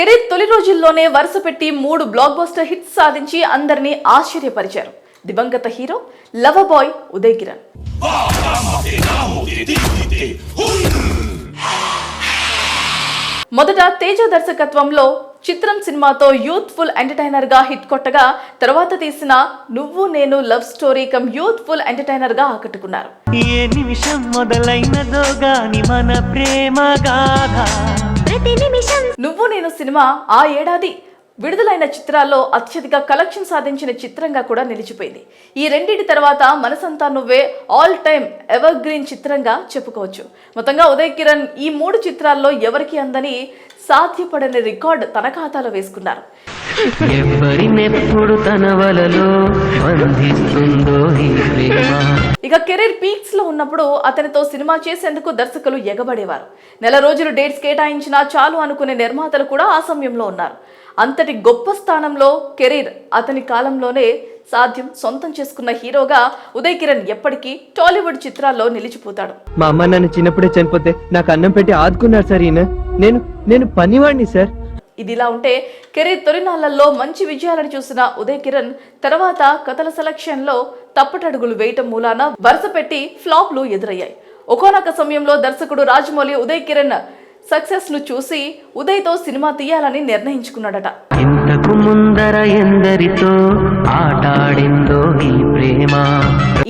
Career తొలి రోజుల్లోనే వరుస పెట్టి మూడు బ్లాక్ బస్టర్ హిట్స్ సాధించి అందరినీ ఆశ్చర్యపరిచారు. దివంగత hero lover boy Uday Kiran. మొదట తేజ దర్శకత్వంలో చిత్రం సినిమాతో యూత్ఫుల్ ఎంటర్టైనర్గా హిట్ కొట్టగా తర్వాత తీసిన నువ్వు నేను లవ్ స్టోరీ కమ్ యూత్ఫుల్ ఎంటర్టైనర్గా ఆకట్టుకున్నారు. ఏ నిమిషం మొదలైనదో గాని మన ప్రేమ గాథ. నువ్వు నేను సినిమా ఆ ఏడాది విడుదలైన చిత్రాల్లో అత్యధిక కలెక్షన్ సాధించిన చిత్రంగా కూడా నిలిచిపోయింది. ఈ రెండింటి తర్వాత మనసంతా నువ్వే ఆల్ టైమ్ ఎవర్ గ్రీన్ చిత్రంగా చెప్పుకోవచ్చు. మొత్తంగా ఉదయ్ కిరణ్ ఈ మూడు చిత్రాల్లో ఎవరికి అందని సాధ్యపడని రికార్డ్ తన ఖాతాలో వేసుకున్నారు. ఎవరినెప్పుడు తన వలలో బంధిస్తుందో ఈ ప్రేమ. ఇక కెరీర్ పీక్స్లో ఉన్నప్పుడు అతనితో సినిమా చేసేందుకు దర్శకులు ఎగబడేవారు. నెల రోజులు డేట్స్ కేటాయించినా చాలు అనుకునే నిర్మాతలు కూడా ఆ సమయంలో ఉన్నారు. అంతటి గొప్ప స్థానంలో కెరీర్ అతని కాలంలోనే సాధ్యం సొంతం చేసుకున్న హీరోగా ఉదయ్ కిరణ్ ఎప్పటికీ టాలీవుడ్ చిత్రాల్లో నిలిచిపోతాడు. మా అమ్మ నన్ను చిన్నప్పుడే చనిపోతే నాకు అన్నం పెట్టి ఆదుకున్నారు సార్ ఈయన. నేను నేను పనివాడిని సార్. ఇదిలా ఉంటే కెరీర్ తొలినాళ్ళలో మంచి విజయాలను చూసిన ఉదయ్ కిరణ్ తర్వాత కథల సెలక్షన్లో తప్పటడుగులు వేయటం మూలాన వరుస పెట్టి ఫ్లాప్లు ఎదురయ్యాయి. ఒకనొక సమయంలో దర్శకుడు రాజమౌళి ఉదయ్ కిరణ్ సక్సెస్ను చూసి ఉదయ్తో సినిమా తీయాలని నిర్ణయించుకున్నాడట. ఇంతకు ముందర ఎందరితో ఆటాడిందో ఈ ప్రేమ?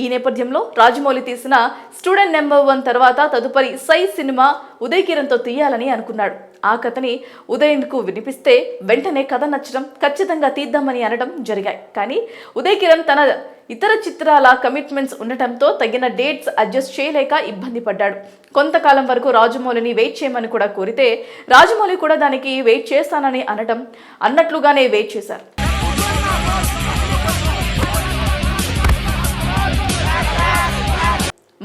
ఈ నేపథ్యంలో రాజమౌళి తీసిన స్టూడెంట్ నెంబర్ వన్ తర్వాత తదుపరి సై సినిమా ఉదయ్ కిరణ్తో తీయాలని అనుకున్నాడు. ఆ కథని ఉదయ్కు వినిపిస్తే వెంటనే కథ నచ్చడం ఖచ్చితంగా తీద్దామని అనడం జరిగాయి. కానీ ఉదయ్ కిరణ్ తన ఇతర చిత్రాల కమిట్మెంట్స్ ఉండటంతో తగిన డేట్స్ అడ్జస్ట్ చేయలేక ఇబ్బంది పడ్డాడు. కొంతకాలం వరకు రాజమౌళిని వెయిట్ చేయమని కూడా కోరితే రాజమౌళి కూడా దానికి వెయిట్ చేస్తానని అనడం అన్నట్లుగానే వెయిట్ చేశారు.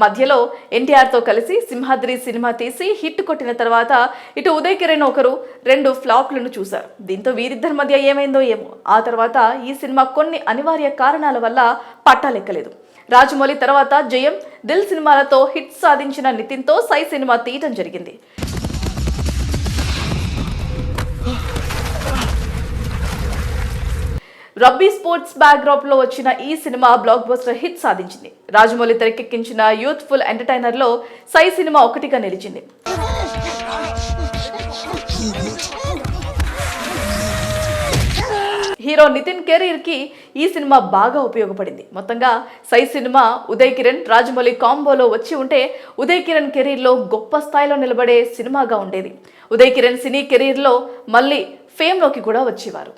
మధ్యలో ఎన్టీఆర్తో కలిసి సింహాద్రి సినిమా తీసి హిట్ కొట్టిన తర్వాత ఇటు ఉదయ్ కిరణ్ ఒకరు రెండు ఫ్లాప్లను చూశారు. దీంతో వీరిద్దరి మధ్య ఏమైందో ఏమో. ఆ తర్వాత ఈ సినిమా కొన్ని అనివార్య కారణాల వల్ల పట్టాలెక్కలేదు. రాజమౌళి తర్వాత జయం దిల్ సినిమాలతో హిట్ సాధించిన నితిన్తో సై సినిమా తీయటం జరిగింది. రబ్బీ స్పోర్ట్స్ బ్యాక్డ్రాప్లో వచ్చిన ఈ సినిమా బ్లాక్ బస్టర్ హిట్ సాధించింది. రాజమౌళి తెరకెక్కించిన యూత్ఫుల్ ఎంటర్టైనర్లో సై సినిమా ఒకటిగా నిలిచింది. హీరో నితిన్ కెరీర్కి ఈ సినిమా బాగా ఉపయోగపడింది. మొత్తంగా సై సినిమా ఉదయ్ కిరణ్ రాజమౌళి కాంబోలో వచ్చి ఉంటే ఉదయ్ కిరణ్ కెరీర్లో గొప్ప స్థాయిలో నిలబడే సినిమాగా ఉండేది. ఉదయ్ కిరణ్ సినీ కెరీర్లో మళ్ళీ ఫేమ్లోకి కూడా వచ్చేవారు.